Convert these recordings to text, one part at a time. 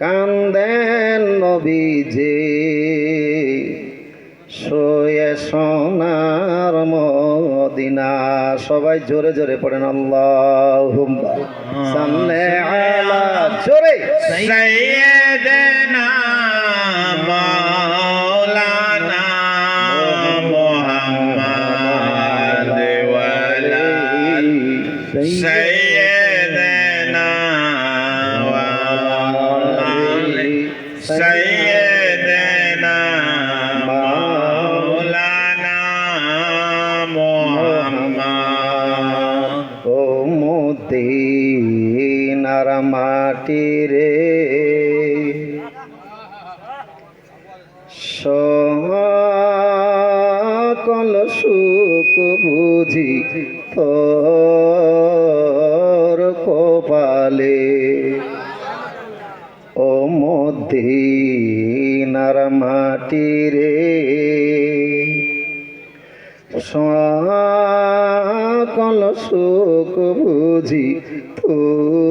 কান্দেন যে শোয়ে সোনার মদিনা। সবাই জোরে জোরে পড়েন আল্লাহ সামনে আলা জোরে। সাইয়েদে তোর কপালে ও মদিনার মাটি রে সকল সুখ বুঝি তোর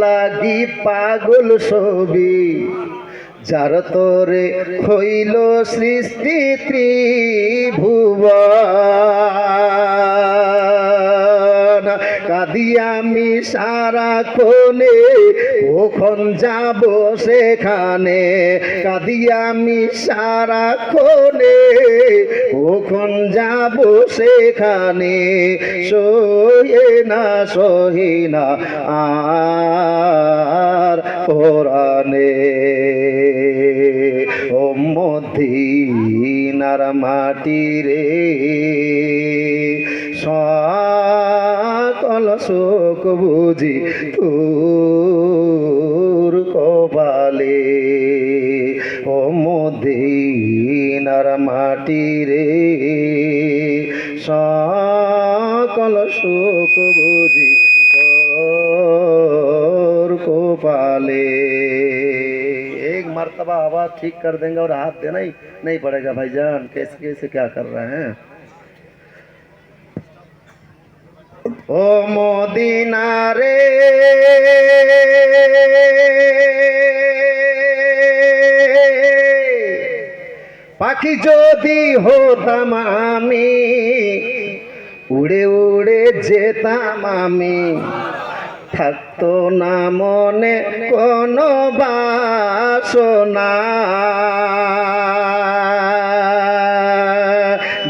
লাগি পাগল ছবি যার তোরে হইল সৃষ্টি ত্রিভুবন। আমি সারা কোনে ওখন যাব সেখানে? কাদি আমি সারা কোনে ওখন যাব সেখানে? সয়ে না সহি না আর পরাণে ও মদিনার মাটি রে সকল শোক বুঝি তোর কপালে ও মদিনার মাটি রে সকল শোক বুঝি তোর कपाले एक मर्तबा आवाज ठीक कर देंगे और हाथ देना ही नहीं पड़ेगा भाईजान कैसे कैसे क्या कर रहे हैं ও মদিনা রে। পাখি যদি হতাম আমি, উড়ে উড়ে যেতাম আমি। থাকতো না মনে কোনো বাসনা।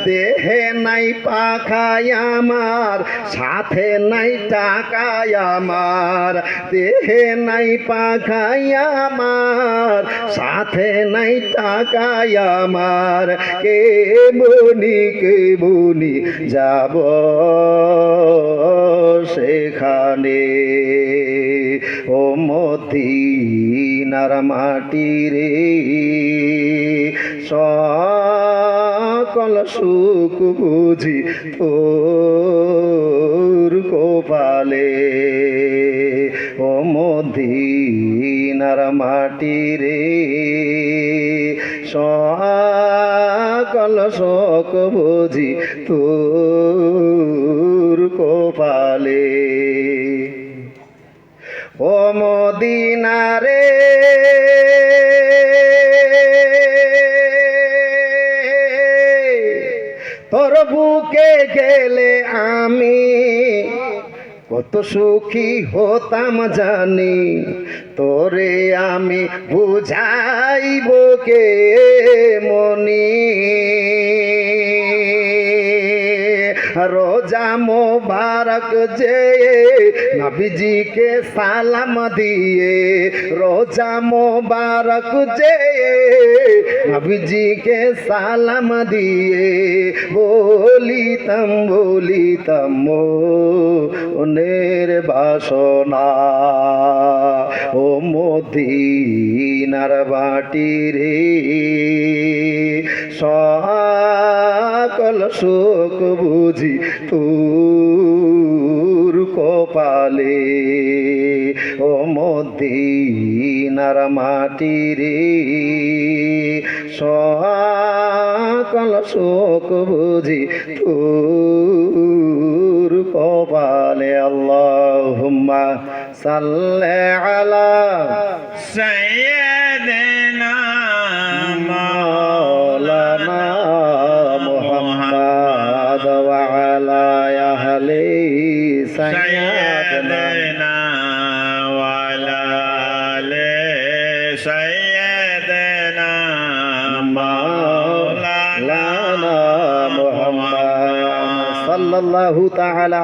দেহে নাই পাখায় আমার সাথে নাই টাকায় আমার, দেহে নাই পাখাই আমার, সাথে নাই টাকায় আমার, কে বনি কে বনি যাব সেখানে? ও মদিনার মাটি রে, সকল সুখ বুঝি তোর কপালে ও মদিনার মাটি রে। সকল শোক বুঝি তোর কপালে। ও মদিনারে সুখী হতাম জানি তোরে আমি বুঝাইব কে মনি? রোজা মোবারক যে নবীজিকে সালাম দিয়ে, রোজা মোবারক যে নবীজিকে সালাম দিয়ে, বলিতাম বলিতাম মনের বাসনা, ও মদিনার বাটি রে। সকল শোক বুঝি মধুর কপালে, ও মদিনার মাটি রে সকল শোক বুঝি তোর কপালে আল্লাহ হুম্মা সাল্লে আলা সাইয়া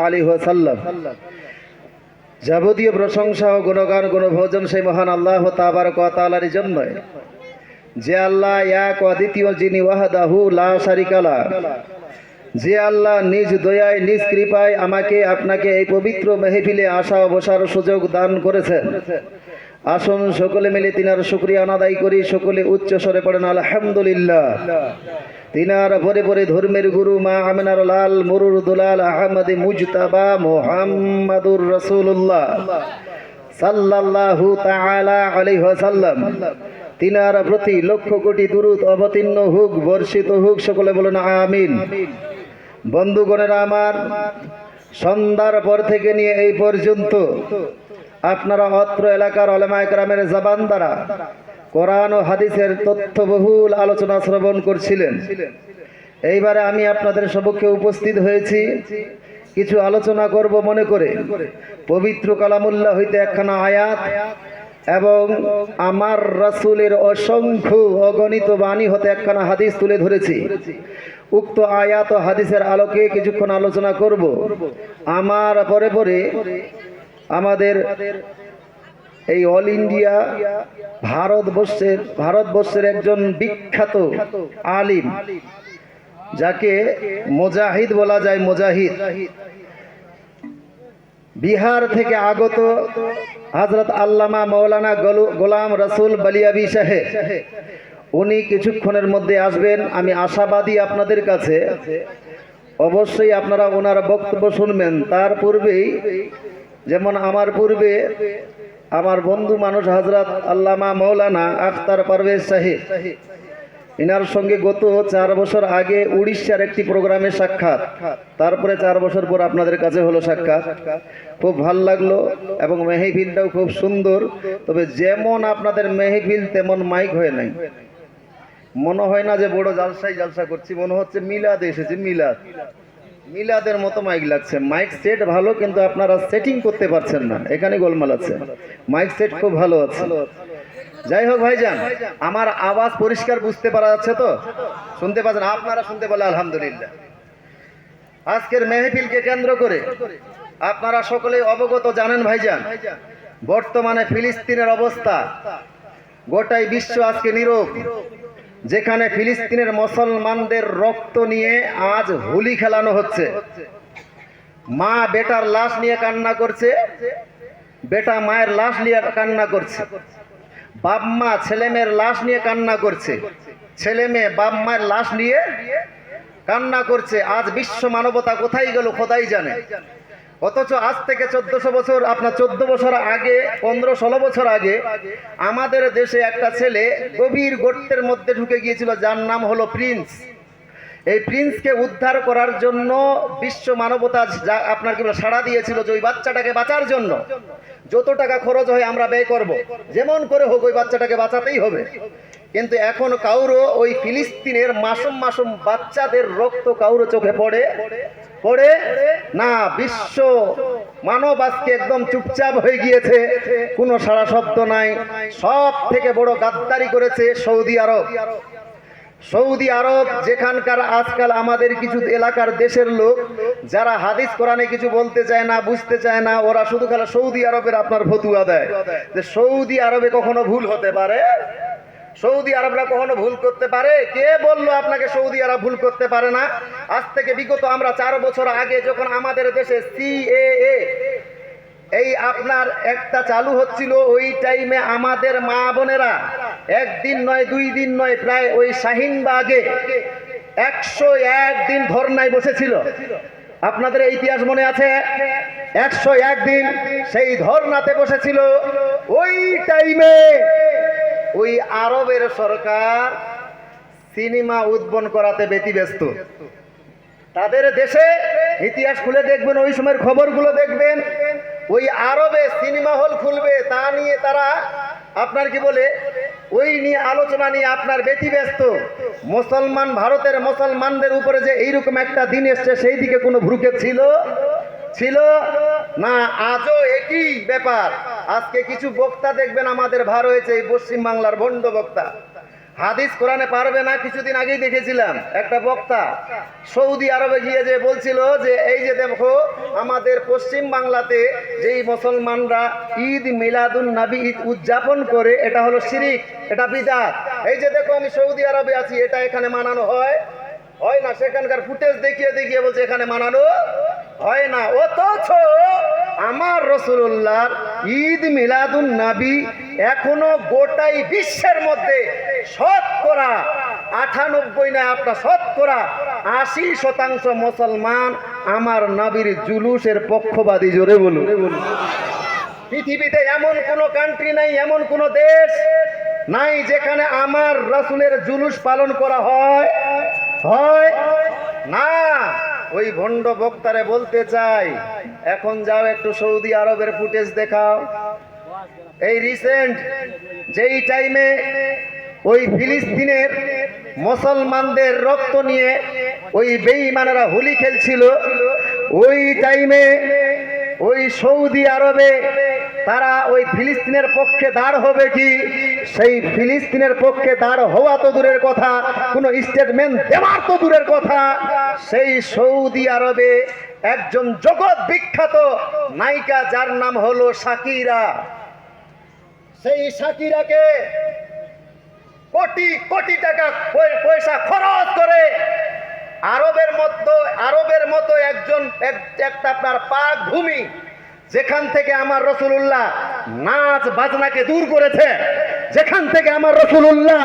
আলী যাবতীয় প্রশংসা ও গুণগান, গুণভোজন সেই মহান আল্লাহ তাবার কতালারি জন্যই। যে আল্লাহ এক অদ্বিতীয় যিনি, ওয়াহাদাহু লা সারিকালা যে আল্লাহ নিজ দয়ায়, নিজ কৃপায় আমাকে, আপনাকে এই পবিত্র মেহফিলে আসা অবসার সুযোগ দান করেছেন। আসুন সকলে মিলে তিনার শুক্রিয়া অনাদায় করি, সকলে উচ্চ স্বরে পড়েন, আলহামদুলিল্লাহ। তিনার পরে পরে ধর্মের গুরু মা আমিনার লাল মুরুর দুলাল আহমদ মুজতাবা মোহাম্মদুর রসুল্লাহ সাল্লাল্লাহু তাআলা আলাইহি ওয়াসাল্লাম। তিনার প্রতি লক্ষ কোটি দুরুদ অবতীর্ণ হোক, বর্ষিত হোক, সকলে বলুন আমিন। বন্ধুগণেরা আমার, সন্ধ্যার পর থেকে নিয়ে এই পর্যন্ত আপনারা অত্র এলাকার অলেমায় গ্রামের জবান দ্বারা কোরআন ও হাদিসের তথ্যবহুল আলোচনা শ্রবণ করছিলেন। এইবারে আমি আপনাদের সবকে উপস্থিত হয়েছি। কিছু আলোচনা করব মনে করে। পবিত্র কালামুল্লাহ হইতে একখানা আয়াত এবং আমার রাসুলের অসংখ্য অগণিত বাণী হতে একখানা হাদিস তুলে ধরেছি। উক্ত আয়াত ও হাদিসের আলোকে কিছুক্ষণ আলোচনা করব। আমার পরে পরে আমাদের এই অল ইন্ডিয়া ভারতবর্ষের ভারতবর্ষের একজন বিখ্যাত আলিম, যাকে মোজাহিদ বলা যায় মোজাহিদ। বিহার থেকে আগত হজরত আল্লামা মৌলানা গলু- গোলাম রসুল বলিয়াবি সাহেব। উনি কিছুক্ষণের মধ্যে আসবেন, আমি আশাবাদী আপনাদের কাছে। অবশ্যই আপনারা ওনার বক্তব্য শুনবেন। তার পূর্বেই, যেমন আমার পূর্বে আমার বন্ধু মানুষ হজরত আল্লামা মৌলানা আখতার পারভেজ সাহেব। ইনার সঙ্গে গত চার বছর আগে উড়িষ্যার একটি প্রোগ্রামে সাক্ষাৎ। তারপরে চার বছর পর আপনাদের কাছে হলো সাক্ষাৎ। খুব ভালো লাগল এবং মেহফিলটাও খুব সুন্দর। তবে যেমন আপনাদের মেহফিল তেমন মাইক হয় নাই। মনে হয় না যে বড় জালসাই জালসা করছি, মনে হচ্ছে মিলাদ এসেছে, মিলাদ। মিলাদের মতো মাইক লাগছে। মাইক সেট ভালো, কিন্তু আপনারা সেটিং করতে পারছেন না। এখানে গোলমাল আছে। মাইক সেট খুব ভালো আছে। যাই হোক ভাইজান, আমার আওয়াজ পরিষ্কার বুঝতে পারা যাচ্ছে তো? শুনতে পাচ্ছেন? আপনারা শুনতে বলে আলহামদুলিল্লাহ। আজকের মেহফিলকে কেন্দ্র করে আপনারা সকলে অবগত জানেন ভাইজান, বর্তমানে ফিলিস্তিনের অবস্থা গোটাই বিশ্ব আজকে নীরব। যেখানে ফিলিস্তিনের মুসলমানদের রক্ত নিয়ে আজ হোলি খেলানো হচ্ছে। মা বেটার লাশ নিয়ে কান্না করছে, বেটা মায়ের লাশ নিয়ে কান্না করছে, বাপ মা ছেলে মেয়ের লাশ নিয়ে কান্না করছে, ছেলে মেয়ে বাপ মায়ের লাশ নিয়ে কান্না করছে। আজ বিশ্ব মানবতা কোথায় গেল খোদাই জানে। অথচ আজ থেকে চোদ্দশো বছর, আপনার চোদ্দ বছর আগে, পনেরো, ষোলো বছর আগে, আমাদের দেশে একটা ছেলে গভীর গর্তের মধ্যে ঢুকে গিয়েছিল, যার নাম হলো প্রিন্স। এই প্রিন্সকে উদ্ধার করার জন্য বিশ্ব মানবতা যা আপনার কি সাড়া দিয়েছিল যে ওই বাচ্চাটাকে বাঁচার জন্য। যত টাকা খরচ হয় আমরা ব্যয় করব। যেমন করে হোক, ওই বাচ্চাটাকে বাঁচাতেই হবে। কিন্তু এখন কাউরো ওই ফিলিস্তিনের মাসুম মাসুম বাচ্চাদের রক্ত কাউরো চোখে পড়ে? পড়ে? না, বিশ্ব মানব আজকে একদম চুপচাপ হয়ে গিয়েছে, কোনো সারা শব্দ নাই। সব থেকে বড় গাদ্দারি করেছে সৌদি আরব। সৌদি আরব যেখানকার আজকাল আমাদের কিছু এলাকার দেশের লোক, যারা হাদিস কোরআনে কিছু বলতে চায় না, বুঝতে চায় না, ওরা শুধু খেলা সৌদি আরবের আপনার ফতুয়া দেয়। যে সৌদি আরবে কখনো ভুল হতে পারে? সৌদি আরবরা কখনো ভুল করতে পারে? কে বলল আপনাকে সৌদি আরব ভুল করতে পারে না? আজ থেকে বিগত আমরা চার বছর আগে যখন আমাদের দেশে সিএএ, এই আপনার একটা চালু হচ্ছিল, ওই টাইমে আমাদের মা বোনেরা একদিন নয়, দুই দিন নয়, প্রায় ওই শাহিনবাগে একশো এক দিন ধর্নায় বসেছিল। আপনাদের ইতিহাস মনে আছে? একশো একদিন সেই ধর্নাতে বসেছিল। ওই টাইমে ওই আরবের সরকার সিনেমা উদ্বন করাতে ব্যতিব্যস্ত। তাদের দেশে ইতিহাস খুলে দেখবেন, ওই সময়ের খবরগুলো দেখবেন, ওই আরবে সিনেমা হল খুলবে, তা নিয়ে তারা আপনার কি বলে, ওই নিয়ে আলোচনা নিয়ে আপনার ব্যতিব্যস্ত। মুসলমান, ভারতের মুসলমানদের উপরে যে এইরকম একটা দিন এসছে, সেই দিকে কোনো ভ্রুক্ষেপ ছিল? ছিল? না, আজও একই ব্যাপার। আজকে কিছু বক্তা দেখবেন, আমাদের ভার হয়েছে এই পশ্চিম বাংলার ভণ্ড বক্তা। হাদিস কোরআনে পারবে না, কিছুদিন আগেই দেখেছিলাম একটা বক্তা সৌদি আরবে গিয়ে যে বলছিল যে, এই যে দেখো, আমাদের পশ্চিম বাংলাতে যেই মুসলমানরা ঈদ মিলাদুন নবী ঈদ উদযাপন করে, এটা হলো শিরিক, এটা বিদাত। এই যে দেখো, আমি সৌদি আরবে আছি, এটা এখানে মানানো হয়? হয় না? সেখানকার ফুটেজ দেখিয়ে দেখিয়ে বলছে, এখানে মানানো হয় না। অথচ আমার রসুল্লাহর ঈদ মিলাদুন নাবি এখনও গোটাই বিশ্বের মধ্যে শতকরা আটানব্বই না আপনার শতকরা আশি শতাংশ মুসলমান আমার নবীর জুলুসের পক্ষবাদী জোরে বলুন। পৃথিবীতে এমন কোনো কান্ট্রি নাই, এমন কোনো দেশ নাই যেখানে আমার রসুলের জুলুস পালন করা হয়? হয়? না। ওই ভণ্ড বক্তারে বলতে চাই, এখন যাও একটু সৌদি আরবের ফুটেজ দেখাও। এই রিসেন্ট যেই টাইমে ওই ফিলিস্তিনের মুসলমানদের রক্ত নিয়ে ওই বেঈমানেরা হোলি খেলছিল, ওই টাইমে ওই সৌদি আরবে তারা ওই ফিলিস্তিনের পক্ষে দাঁড় হবে কি? সেই ফিলিস্তিনের পক্ষে দাঁড় হওয়া তো দূরের কথা, কোনো স্টেটমেন্ট দেওয়ার তো দূরের কথা। সেই সৌদি আরবে একজন জগৎ বিখ্যাত নায়িকা যার নাম হলো সাকিরা সেই সাকিরাকে কোটি কোটি টাকা পয়সা খরচ করে আরবের মতো আরবের মতো একজন এক- একটা আপনার পাক ভূমি যেখান থেকে আমার রসুল্লাহ নাচ বাজনাকে দূর করেছে যেখান থেকে আমার রসুল্লাহ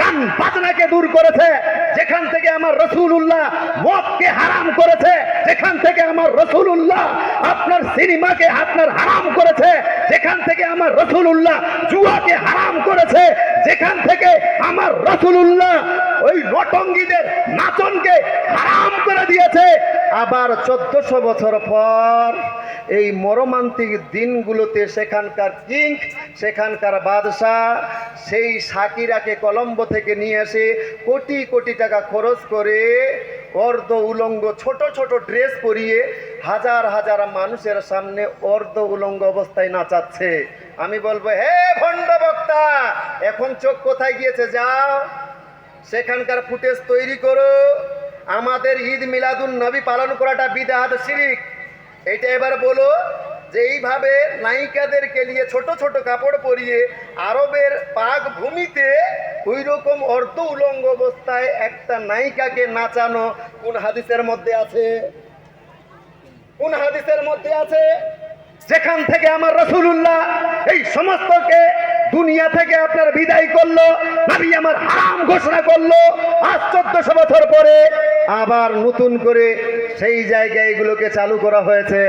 গান বাজনাকে দূর করেছে, যেখান থেকে আমার রসুল্লাহ মদকে হারাম করেছে, যেখান থেকে আমার রসুল্লাহ আপনার সিনেমাকে আপনার হারাম করেছে, যেখান থেকে আমার রসুল্লাহ জুয়াকে হারাম করেছে, যেখান থেকে আমার রসুল্লাহ ওই নটঙ্গীদের নাচনকে হারাম করে দিয়েছে। আবার চোদ্দশো বছর পর এই মরমান্তিক দিনগুলোতে সেখানকার কিং, সেখানকার বাদশাহ সেই সাকিরাকে কলম্বো থেকে নিয়ে এসে কোটি কোটি টাকা খরচ করে অর্ধ উলঙ্গ, ছোট ছোট ড্রেস পরিয়ে হাজার হাজার মানুষের সামনে অর্ধ উলঙ্গ অবস্থায় নাচাচ্ছে। আমি বলব, হে ভণ্ড বক্তা, এখন চোখ কোথায় গিয়েছে যাও। সেখানকার ফুটেজ তৈরি করো। আমাদের ঈদ মিলাদুন নবী পালন করাটা বিদাত শিরিক। এটা এবার বলো যে এইভাবে নায়িকাদেরকে নিয়ে ছোট ছোট কাপড় পরিয়ে আরবের পাক ভূমিতে ওই রকম অর্ধ উলঙ্গ অবস্থায় একটা নায়িকাকে নাচানো কোন হাদিসের মধ্যে আছে? কোন হাদিসের মধ্যে আছে? যেখান থেকে আমার রসুল্লাহ এই সমস্তকে দুনিয়া থেকে আপনার বিদায় করল নবী আমার হারাম ঘোষণা করল। আজ চোদ্দশো বছর পরে আবার নতুন করে সেই জায়গায় এগুলোকে চালু করা হয়েছে।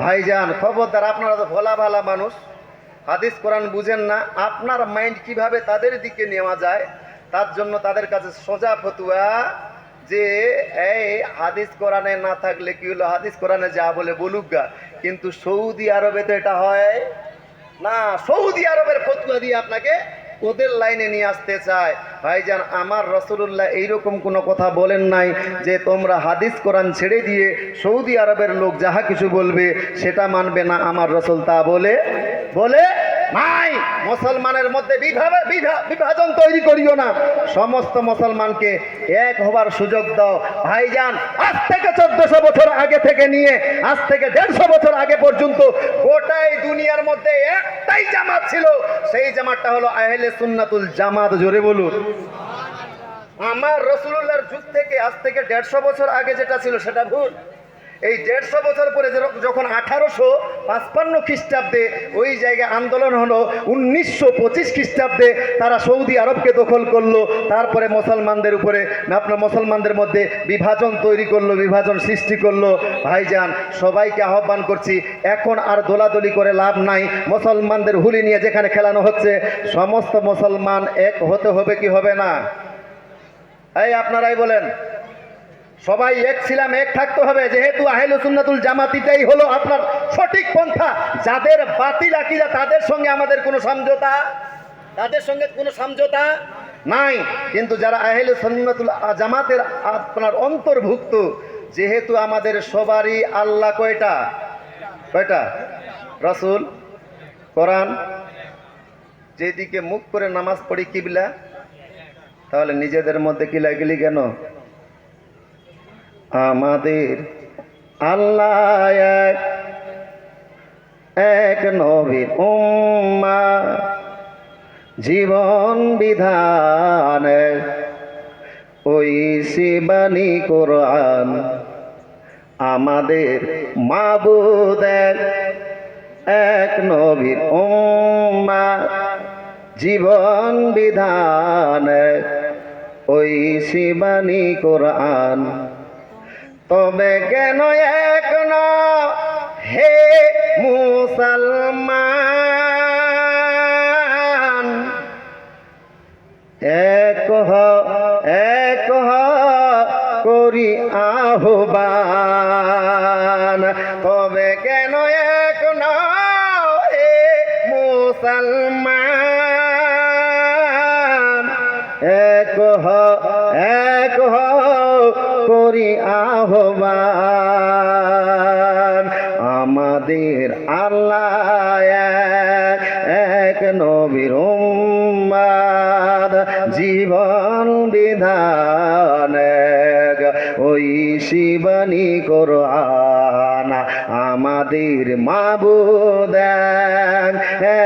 ভাইজান, খবরদার, আপনারা তো ভোলা ভালা মানুষ। হাদিস, কোরআন বুঝেন না। আপনার মাইন্ড কীভাবে তাদের দিকে নেওয়া যায়, তার জন্য তাদের কাছে সোজা ফতুয়া যে, এই হাদিস কোরআনে না থাকলে কি হলো? হাদিস কোরআনে যা বলে বলুক গা। কিন্তু সৌদি আরবে তো এটা হয় না সৌদি আরবের ফতুয়া দিয়ে আপনাকে ওদের লাইনে নিয়ে আসতে চায়। ভাইজান, আমার রসুল্লাহ এইরকম কোনো কথা বলেন নাই যে তোমরা হাদিস কোরআন ছেড়ে দিয়ে সৌদি আরবের লোক যাহা কিছু বলবে সেটা মানবে না। আমার রসুল তা বলে বলে নাই। মুসলমানের মধ্যে বিভা- বিভা- বিভাজন তৈরি করিও না। সমস্ত মুসলমানকে এক হবার সুযোগ দাও। ভাইজান, আজ থেকে চোদ্দশো বছর আগে থেকে নিয়ে, আজ থেকে দেড়শো বছর আগে পর্যন্ত গোটাই দুনিয়ার মধ্যে একটাই জামাত ছিল। সেই জামাতটা হলো আহলে সুন্নাতুল জামাত, জোরে বলুন। আমার রসুল্লাহর যুগ থেকে আজ থেকে দেড়শো বছর আগে যেটা ছিল, সেটা ভুল। এই দেড়শো বছর পরে যখন আঠারোশো পাঁচপান্ন খ্রিস্টাব্দে ওই জায়গায় আন্দোলন হলো, উনিশশো পঁচিশ খ্রিস্টাব্দে তারা সৌদি আরবকে দখল করল, তারপরে মুসলমানদের উপরে আপনার মুসলমানদের মধ্যে বিভাজন তৈরি করল, বিভাজন সৃষ্টি করল। ভাইজান, সবাইকে আহ্বান করছি, এখন আর দোলাদলি করে লাভ নাই, মুসলমানদের হুলি নিয়ে যেখানে খেলানো হচ্ছে, সমস্ত মুসলমান এক হতে হবে কি হবে না? এই আপনারাই বলেন। সবাই এক ছিলাম, এক থাকতে হবে। যেহেতু আহেলু সুন্নাতুল জামাতিটাই হলো আপনার সঠিক পন্থা, যাদের বাতিল আকিদা তাদের সঙ্গে আমাদের কোনো সমঝোতা? তাদের সঙ্গে কোনো সমঝোতা? নাই। কিন্তু যারা আহেলু সুন্নাতুল জামাতের আপনার অন্তর্ভুক্ত, যেহেতু আমাদের সবারই আল্লাহ কয়টা? কয়টা? রসুল, কোরআন, যেদিকে মুখ করে নামাজ পড়ি কিবলা, তাহলে নিজেদের মধ্যে কিলাকিলি কেন? আমাদের আল্লাহ এক এক নবীর উম্মা। জীবন বিধান, ওই শিবানী কোরআন আমাদের মাবুদ এক এক নবীর উম্মা। জীবন বিধান, ওই শিবানী কোরআন তবে কেন এক হে মুসলমান এক হ শিবানী কোরআন আমাদের মাবুদ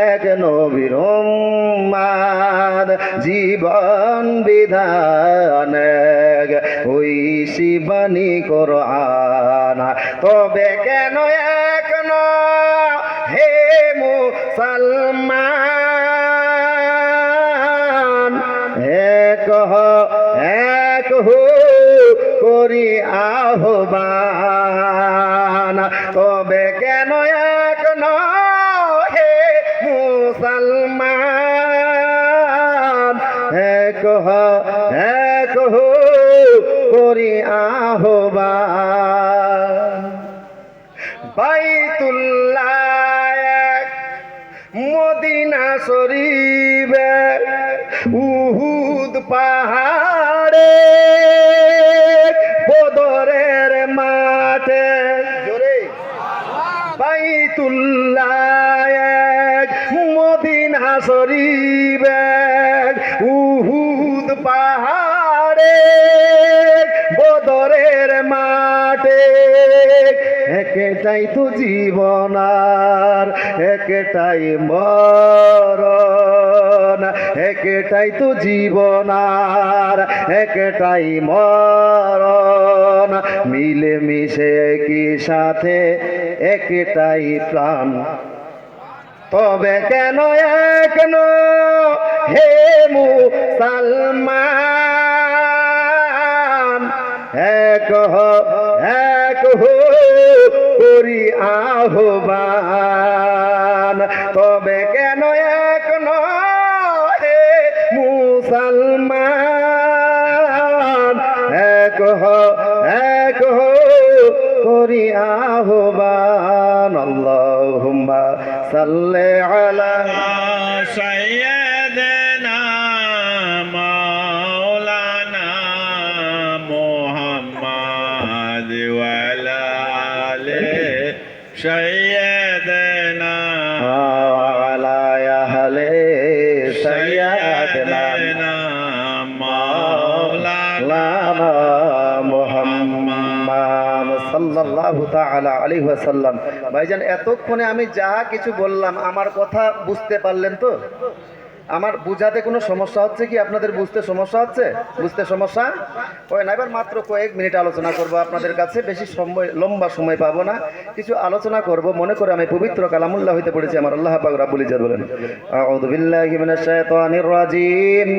এক, নবীর উম্মাদ জীবন বিধান ওই শিবানী কোরআন। তবে কেন এক হে মুসলমান? করি আহ্বান। তবে কেন এক ন হে মুসলমান? এক হ, এক হো করি আহ্বান। বাইতুল্লাহ মদিনা শরীফ এক, মদিনা এক, উহুদ পাহাড়ে বদরের মাঠে। একটাই তো জীবন আর একটাই মরণ। একটাই তো জীবন আর একটাই মরণ। মিলে মিশে কি সাথে একটাই প্রাণ। তবে কেন হেমু হে মুসলমান? এক হ এক হো করি আহ্বান। করি আহ্বান আল্লাহুম্মা সাল্লি আলা সাইয়্যিদ তাআলা আলাইহি ওয়াসাল্লাম। ভাইজান, এতক্ষণে আমি যা কিছু বললাম, আমার কথা বুঝতে পারলেন তো? আমার বুঝাতে কোনো সমস্যা হচ্ছে কি? আপনাদের বুঝতে সমস্যা হচ্ছে? বুঝতে সমস্যা? ওই না, এবার মাত্র কয়েক মিনিট আলোচনা করব আপনাদের কাছে। বেশি সময়, লম্বা সময় পাবো না। কিছু আলোচনা করব। মনে করে আমি পবিত্র কালামুল্লাহ হইতে পড়েছি, আমার আল্লাহ পাক রাব্বুল ইজ্জত বলেন। আউযু বিল্লাহি রাজিম।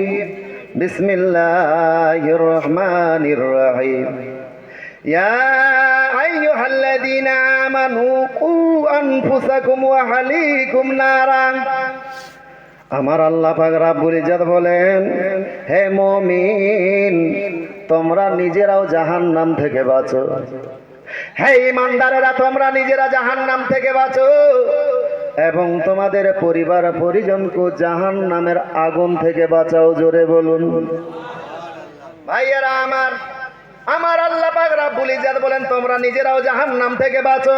বিসমিল্লাহির রহমানির রহিম। يا أيها الذين آمنوا قوا أنفسكم وأهليكم نارا আমার আল্লাহ পাক রাব্বুল ইজ্জত বলেন হে মুমিন তোমরা নিজেরাও জাহান্নাম থেকে বাঁচো হে ইমানদারেরা তোমরা নিজেরা জাহান্নাম থেকে বাঁচো এবং তোমাদের পরিবার পরিজনকে জাহান্নামের আগুন থেকে বাঁচাও জোরে বলুন ভাইয়েরা আমার আমার আল্লাহ পাক রাব্বুল ইজ্জত বলেন, তোমরা নিজেরাও জাহান্নাম থেকে বাঁচো।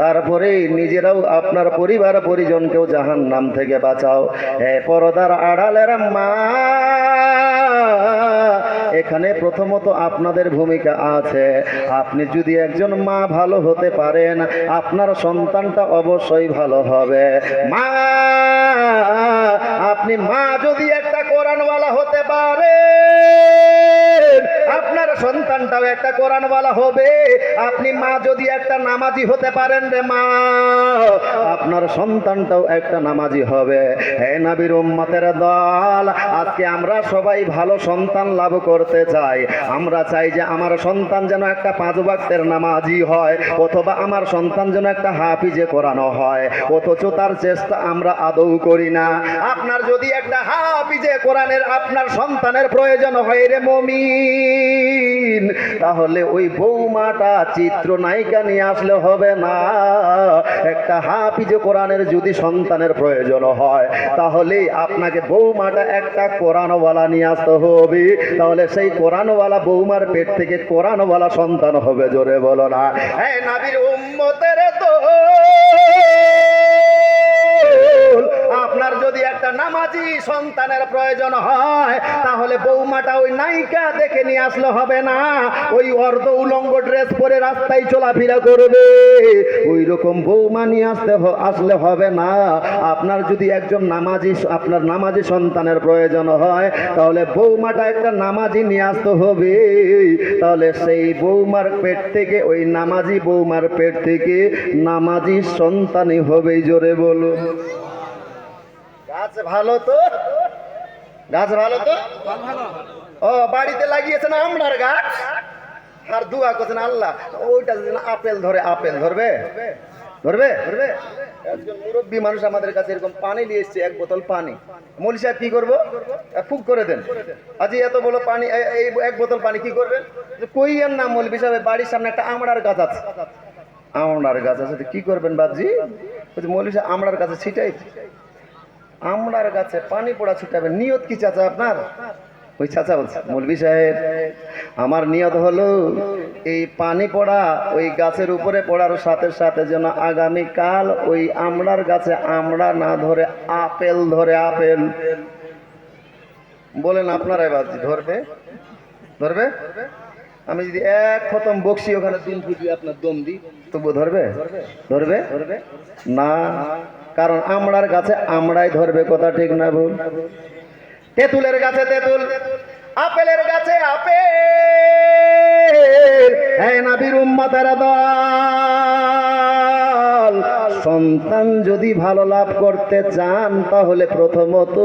তারপরে নিজেরাও আপনার পরিবার পরিজনকেও জাহান্নাম থেকে বাঁচাও। হে পরদার আড়ালের মা, এখানে প্রথমত আপনাদের ভূমিকা আছে। আপনি যদি একজন মা ভালো হতে পারেন, আপনার সন্তানটা অবশ্যই ভালো হবে। মা, আপনি মা যদি একটা কোরআনওয়ালা হতে পারে আপনার সন্তানটাও একটা কোরআনওয়ালা হবে। আপনি মা যদি একটা নামাজি হতে পারেন রে মা, আপনার সন্তানটাও একটা নামাজি হবে। হে নাবির উম্মতের দল, আজকে আমরা সবাই ভালো সন্তান লাভ করতে চাই। আমরা চাই যে আমার সন্তান যেন একটা পাঁচ বাক্তের নামাজি হয়, অথবা আমার সন্তান যেন একটা হাফিজে করানো হয়। অথচ তার চেষ্টা আমরা আদৌ করি না। আপনার যদি একটা হাফিজে কোরআনের আপনার সন্তানের প্রয়োজন হয় রে মমিন। তাহলে ওই বৌমাটা চিত্র নায়িকা নিয়ে আসলে হবে না। একটা হাফিজ কোরআনের যদি সন্তানের প্রয়োজন হয় তাহলে আপনাকে বৌমাটা একটা কোরআনওয়ালা নিয়ে আসতে হবে। তাহলে সেই কোরআনওয়ালা বৌমার পেট থেকে কোরআনওয়ালা সন্তান হবে, জোরে বলো না। হ্যাঁ নাবির উম্মতের আপনার যদি একটা নামাজি সন্তানের প্রয়োজন হয়, তাহলে বৌমাটা ওই নায়িকা দেখে নিয়ে আসলে হবে না। ওই অর্ধ উলঙ্গ ড্রেস পরে রাস্তায় চলাফেরা করবে। ওই রকম বৌমা নিয়ে আসতে আসলে হবে না। আপনার যদি একজন নামাজি, আপনার নামাজি সন্তানের প্রয়োজন হয়, তাহলে বৌমাটা একটা নামাজি নিয়ে আসতে হবে। তাহলে সেই বৌমার পেট থেকে, ওই নামাজি বৌমার পেট থেকে নামাজি সন্তানই হবে, জোরে বলুন। গাছ ভালো তো? গাছ ভালো তো? ও, বাড়িতে লাগিয়েছেন আমরার গাছ? আর দুয়া করছেন আল্লাহ, ওইটা যদি আপেল ধরে, আপেল ধরবে? ধরবে? ধরবে? একজন মুরব্বী মানুষ আমাদের কাছে এরকম পানি নিয়ে এসছে, এক বোতল পানি। মৌলি সাহেব কি করব? ফুক করে দেন। আজি এত বড় পানি এই- এক বোতল পানি কি করবেন? যে কইয়েন না মৌলবি সাহেব? বাড়ির সামনে একটা আমড়ার গাছ আছে। আমড়ার গাছ আছে কি করবেন বাবজি মৌলবি সাহেব, আমড়ার গাছে ছিটাই আমড়ার গাছে পানি পড়া ছিটাবেন নিয়ত কি চাচা আপনার? ওই চাচা বলছে মৌলবি সাহেব, আমার নিয়ত হলো এই পানি পড়া ওই গাছের উপরে পড়ার সাথে সাথে যেন আগামী কাল ওই আমড়ার গাছে আমড়া না ধরে আপেল ধরে আপেল। বলেন আপনারাই বাবজি ধরবে? ধরবে? আমি যদি এক খতম বকশি ওখানে দিন ফুটি আপনার দম দিই তবু ধরবে ধরবে? ধরবে? না? কারণ আমড়ার গাছে আমড়াই ধরবে, কথা ঠিক না ভুল? তেঁতুলের গাছে তেঁতুল, আপেলের গাছে আপেল। হ্যাঁ নাবির উম্মাতার দল। সন্তান যদি ভালো লাভ করতে চান, তাহলে প্রথমত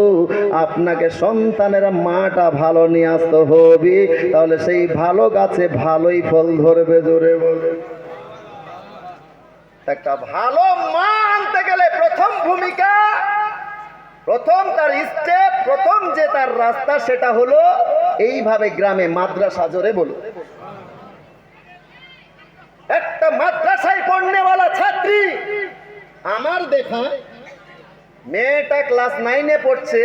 আপনাকে সন্তানের মাটা ভালো নিয়ে আসতে হবে। তাহলে সেই ভালো গাছে ভালোই ফল ধরবে জোরে বলে। একটা ভালো মা ভূমিকা। প্রথম তার স্টেপ প্রথম যে তার রাস্তা, সেটা হলো এইভাবে গ্রামে মাদ্রাসা জোরে বলো একটা মাদ্রাসায় পড়নেওয়ালা ছাত্রী, আমার দেখা মেয়েটা ক্লাস নাইনে পড়ছে,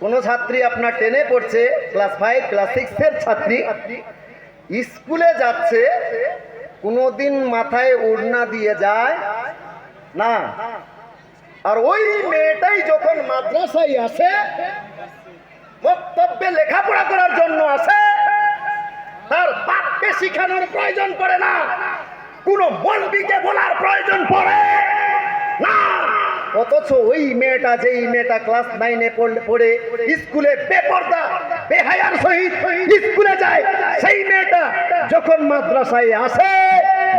কোন ছাত্রী আপনার টেনে পড়ছে, ক্লাস ফাইভ ক্লাস সিক্সের ছাত্রী, স্কুলে যাচ্ছে, কোনোদিন মাথায় ওড়না দিয়ে যায়, না আর ওই মেয়েটাই যখন মাদ্রাসায় আসে, বক্তব্যে লেখাপড়া করার জন্য আসে, তার বাপকে শিখানোর প্রয়োজন পড়ে না। কোন মলবিকে বলার প্রয়োজন পড়ে না। অথচ ওই মেয়েটা যেই মেয়েটা ক্লাস নাইনে পড়ে স্কুলে বেপর্দা, বেহায়ার সহিত স্কুলে যায়, সেই মেয়েটা যখন মাদ্রাসায় আসে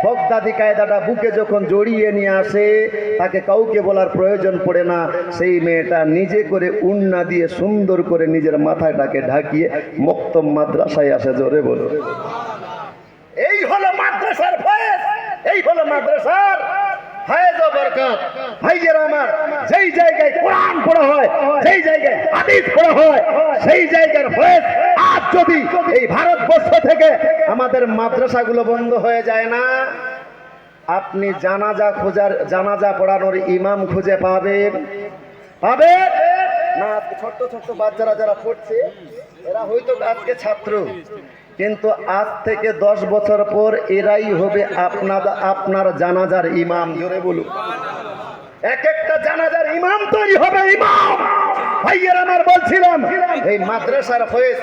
বগদাদি কায়দাটা বুকে যখন জড়িয়ে নিয়ে আসে, তাকে কাউকে বলার প্রয়োজন পড়ে না। সেই মেয়েটা নিজে করে উন্না দিয়ে সুন্দর করে নিজের মাথাটাকে ঢাকিয়ে মক্তম মাদ্রাসায় আসে, জোরে বলো। এই হলো মাদ্রাসার ফয়েজ, এই হলো মাদ্রাসার ফয়েজ ও বরকত। ভাইয়ের আমার, যেই জায়গায় কোরআন পড়া হয় জায়গায় পড়া হয়, সেই জায়গার ফয়েজ যদি এই ভারতবর্ষ থেকে আমাদের মাদ্রাসাগুলো বন্ধ হয়ে যায় না, আপনি জানাজা খোঁজার, জানাজা পড়ানোর ইমাম খুঁজে পাবেন? পাবেন? না ছোট্ট ছোট্ট বাচ্চারা যারা পড়ছে, এরা হয়তো আজকে ছাত্র। কিন্তু আজ থেকে দশ বছর পর এরাই হবে আপনার আপনার জানাজার ইমাম। জোরে বলুন। এক একটা জানাজার ইমাম তৈরি হবে, ইমাম। ভাইয়ের আমার বলছিলাম, এই মাদ্রাসার ফয়েজ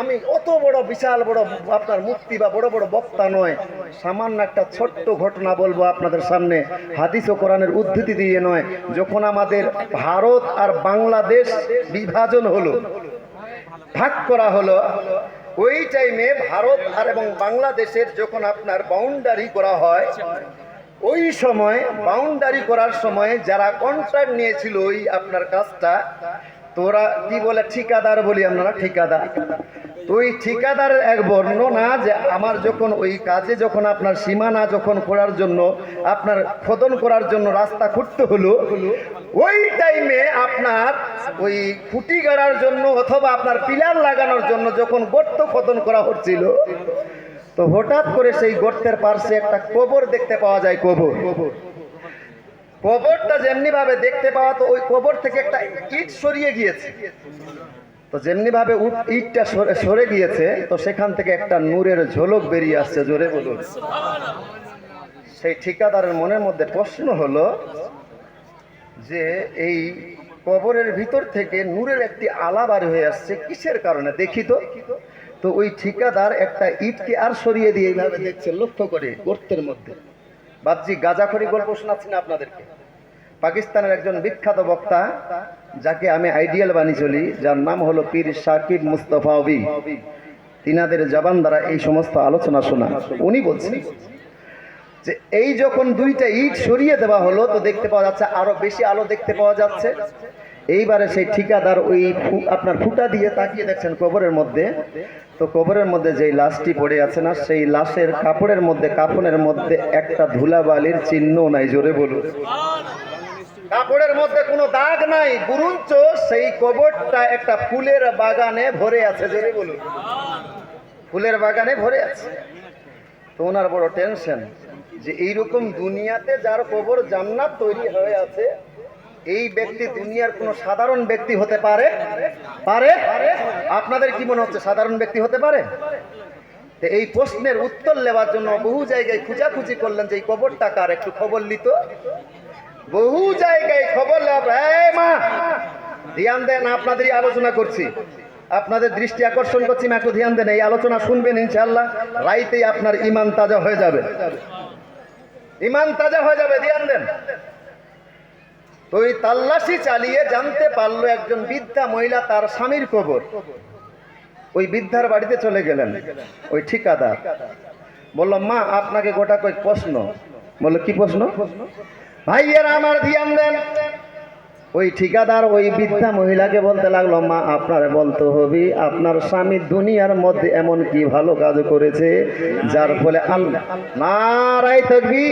আমি অত বড় বিশাল বড় আপনার মুক্তি বা বড় বড় বক্তা নয়। সামান্য একটা ছোট্ট ঘটনা বলব আপনাদের সামনে। হাদিস ও কোরআনের উদ্ধৃতি দিয়ে নয়। যখন আমাদের ভারত আর বাংলাদেশ বিভাজন হলো, ভাগ করা হলো ওই টাইমে ভারত আর এবং বাংলাদেশের যখন আপনার বাউন্ডারি করা হয়, ওই সময় বাউন্ডারি করার সময় যারা কন্ট্রাক্ট নিয়েছিল ওই আপনার কাজটা, তোরা কি বলে ঠিকাদার বলি আমরা ঠিকাদার। তো ওই ঠিকাদারের এক বর্ণনা যে আমার যখন ওই কাজে যখন আপনার সীমানা যখন করার জন্য, আপনার খোদন করার জন্য রাস্তা খুঁড়তে হলো ওই টাইমে আপনার ওই খুঁটি গাড়ার জন্য অথবা আপনার পিলার লাগানোর জন্য যখন গর্ত খোদন করা হচ্ছিল, তো হঠাৎ করে সেই গর্তের পার্শ্বে একটা কবর দেখতে পাওয়া যায়, কবর। কবরটা যেমনি ভাবে দেখতে পাওয়া, তো ওই কবর থেকে একটা ইট সরিয়ে গিয়েছে। তো যেমনি ভাবে ইটটা সরে গিয়েছে, তো সেখান থেকে একটা নূরের ঝলক বেরিয়ে আসছে, জোরে বলুন। সেই ঠিকাদারের মনের মধ্যে প্রশ্ন হলো যে এই কবরের ভিতর থেকে নূরের একটি আলা বার হয়ে আসছে, কিসের কারণে? দেখি তো। তো ওই ঠিকাদার একটা ইটকে আর সরিয়ে দিয়ে এইভাবে দেখছে, লক্ষ্য করে গর্তের মধ্যে। বাহ্যিক গাজাখড়ি গল্প শোনাচ্ছি না আপনাদেরকে। পাকিস্তানের একজন বিখ্যাত বক্তা, যাকে আমি আইডিয়াল বানি চলি, যার নাম হলো পীর সাকিব মুস্তফা অবি। তিনাদের জবান দ্বারা এই সমস্ত আলোচনা শোনা। উনি বলছেন যে এই যখন দুইটা ইট সরিয়ে দেওয়া হলো, তো দেখতে পাওয়া যাচ্ছে আরও বেশি আলো দেখতে পাওয়া যাচ্ছে। এইবারে সেই ঠিকাদার ওই আপনার ফুটা দিয়ে তাকিয়ে দেখছেন কবরের মধ্যে। তো কবরের মধ্যে যেই লাশটি পড়ে আছে না, সেই লাশের কাপড়ের মধ্যে কাপড়ের মধ্যে একটা ধুলাবালির চিহ্ন নাই, জোরে বলুন। কাপড়ের মধ্যে কোনো দাগ নাই, বরঞ্চ সেই কবরটা একটা ফুলের বাগানে ভরে আছে, জোরে বলুন। ফুলের বাগানে ভরে আছে। তো ওনার বড় টেনশন। যে এইরকম দুনিয়াতে যার কবর জান্নাত তৈরি হয়ে আছে, এই ব্যক্তি দুনিয়ার কোনো সাধারণ ব্যক্তি হতে পারে? পারে? আপনাদের কি মনে হচ্ছে সাধারণ ব্যক্তি হতে পারে? এই প্রশ্নের উত্তর নেওয়ার জন্য বহু জায়গায় খুঁজাখুঁজি করলেন যে এই কবরটা কার? একটু খবর নিত বহু জায়গায় খবর মা, ধ্যান দেন, আপনাদেরই আলোচনা করছি। আপনাদের দৃষ্টি আকর্ষণ করছি না একটু ধ্যান দেন, এই আলোচনা শুনবেন ইনশাল্লাহ রাইতেই আপনার ইমান তাজা হয়ে যাবে। ইমান তাজা হয়ে যাবে ধ্যান দেন তো ওই তাল্লাশি চালিয়ে জানতে পারল একজন বৃদ্ধা মহিলা তার স্বামীর কবর। ওই বৃদ্ধার বাড়িতে চলে গেলেন, ওই ঠিকাদার। বলল, মা, আপনাকে গোটা কয়েক প্রশ্ন। বলল, কি প্রশ্ন? ভাইয়েরা আমার ধ্যান দেন ওই ঠিকাদার, ওই বৃদ্ধা মহিলাকে বলতে লাগল, মা, আপনার বলতে হবে, আপনার স্বামী দুনিয়ার মধ্যে এমন কি ভালো কাজ করেছে, যার ফলে নারাই চাকবি